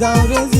down with you.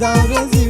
Dá um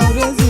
çaresiz